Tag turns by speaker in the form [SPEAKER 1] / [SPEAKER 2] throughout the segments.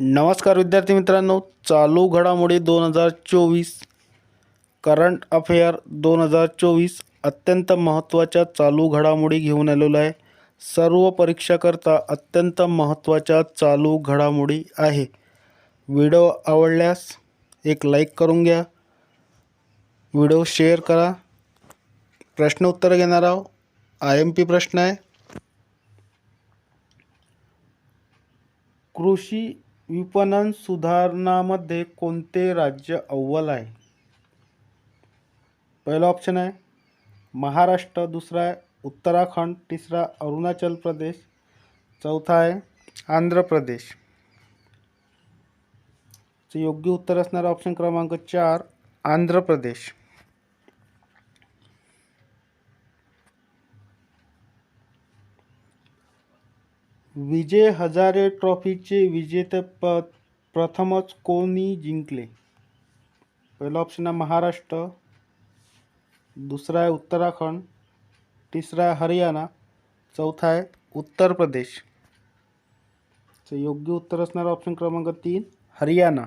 [SPEAKER 1] नमस्कार विद्यार्थी मित्रांनो चालू घडामोडी दोन हजार चोवीस. करंट अफेअर दोन हजार चोवीस अत्यंत महत्त्वाच्या चालू घडामोडी घेऊन आलेलो आहे. सर्व परीक्षाकरता अत्यंत महत्त्वाच्या चालू घडामोडी आहे. व्हिडिओ आवडल्यास एक लाईक करून घ्या. व्हिडिओ शेअर करा. प्रश्न उत्तर घेणार आहोत. आय एम पी प्रश्न आहे. कृषी विपणन सुधारणामध्ये कोणते राज्य अव्वल आहे? पहिला ऑप्शन आहे महाराष्ट्र दुसरा आहे उत्तराखंड तिसरा अरुणाचल प्रदेश चौथा आहे आंध्र प्रदेश. योग्य उत्तर असणारा ऑप्शन क्रमांक चार आंध्र प्रदेश. विजय हजारे ट्रॉफीचे विजेतेपद प्रथमच कोणी जिंकले? पहिला ऑप्शन आहे महाराष्ट्र दुसरा आहे उत्तराखंड तिसरा आहे हरियाणा चौथा आहे उत्तर प्रदेश. योग्य उत्तर असणारा ऑप्शन क्रमांक तीन हरियाणा.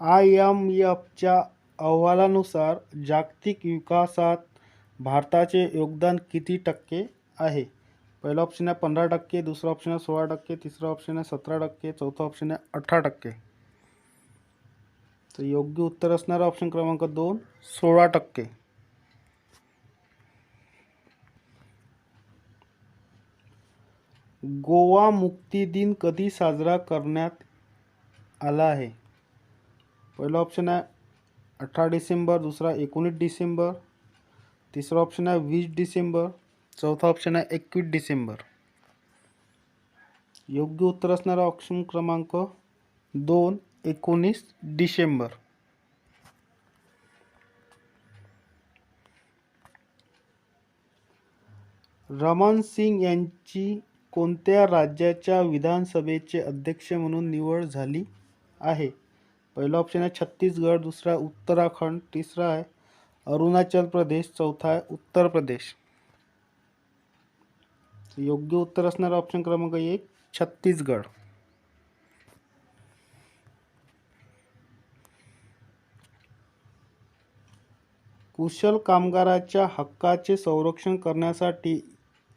[SPEAKER 1] आय एम एफच्या अहवालानुसार जागतिक विकासात भारताचे योगदान किती टक्के आहे? पहिला ऑप्शन आहे पंधरा टक्के दुसरा ऑप्शन आहे सोळा टक्के तिसरा ऑप्शन आहे सतरा टक्के चौथा ऑप्शन आहे अठरा टक्के. तर योग्य उत्तर असणारा ऑप्शन क्रमांक दोन सोळा टक्के. गोवा मुक्ती दिन कधी साजरा करण्यात आला आहे? पहिला ऑप्शन आहे अठरा डिसेंबर दुसरा एकोणीस डिसेंबर तिसरा ऑप्शन आहे वीस डिसेंबर चौथा ऑप्शन आहे एकवीस डिसेंबर. योग्य उत्तर असणारा ऑप्शन क्रमांक दोन एकोणीस डिसेंबर. रमन सिंग यांची कोणत्या राज्याच्या विधानसभेचे अध्यक्ष म्हणून निवड झाली आहे? पहिला ऑप्शन आहे छत्तीसगड दुसरा आहे उत्तराखंड तिसरा आहे अरुणाचल प्रदेश चौथा आहे उत्तर प्रदेश. योग्य उत्तर असणारा ऑप्शन क्रमांक एक छत्तीसगड. कुशल कामगाराच्या हक्काचे संरक्षण करण्यासाठी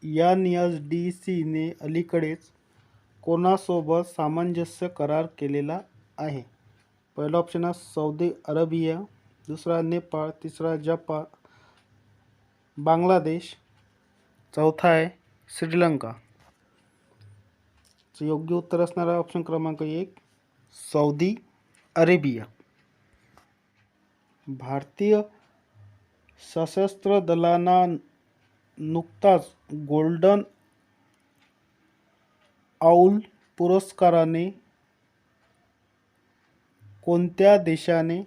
[SPEAKER 1] एन एस डी सीने अलीकडेच कोणासोबत सामंजस्य करार केलेला आहे? पहिला ऑप्शन आहे सौदी अरेबिया दुसरा नेपाळ तिसरा जपान बांगलादेश चौथा आहे श्रीलंका। योग्य उत्तर असणारा ऑप्शन क्रमांक एक सौदी अरेबिया। भारतीय सशस्त्र दलांना नुकताच गोल्डन आऊल पुरस्काराने कोणत्या देशाने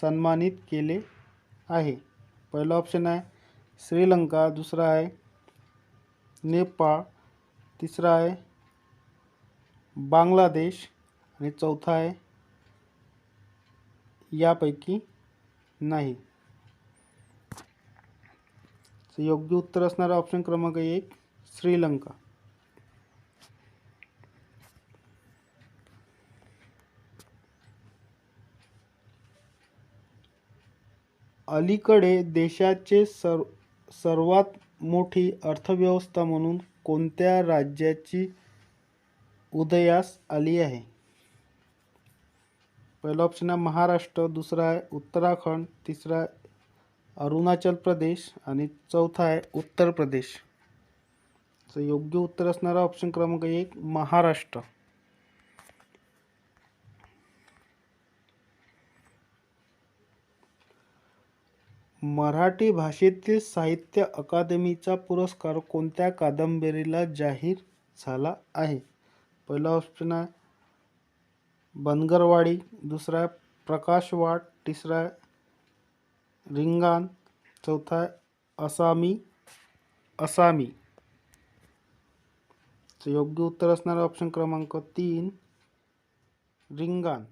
[SPEAKER 1] सन्मानित केले आहे? पहिला ऑप्शन आहे श्रीलंका दुसरा आहे नेपाळ तिसरा आहे बांगलादेश आणि चौथा आहे यापैकी नाही. योग्य उत्तर असणारा ऑप्शन क्रमांक एक श्रीलंका. अलीकडे देशाचे सर सर्वात मोठी अर्थव्यवस्था म्हणून कोणत्या राज्याची उदयास आली आहे? पहिला ऑप्शन आहे महाराष्ट्र दुसरा आहे उत्तराखंड तिसरा आहे अरुणाचल प्रदेश आणि चौथा आहे उत्तर प्रदेश. योग्य उत्तर असणारा ऑप्शन क्रमांक एक महाराष्ट्र. मराठी भाषेतील साहित्य अकादमीचा पुरस्कार कोणत्या कादंबरीला जाहीर झाला आहे? पहिला ऑप्शन आहे बनगरवाडी दुसरा आहे प्रकाशवाट तिसरा आहे रिंगाण चौथा आहे असामी असामी. योग्य उत्तर असणारा ऑप्शन क्रमांक तीन रिंगाण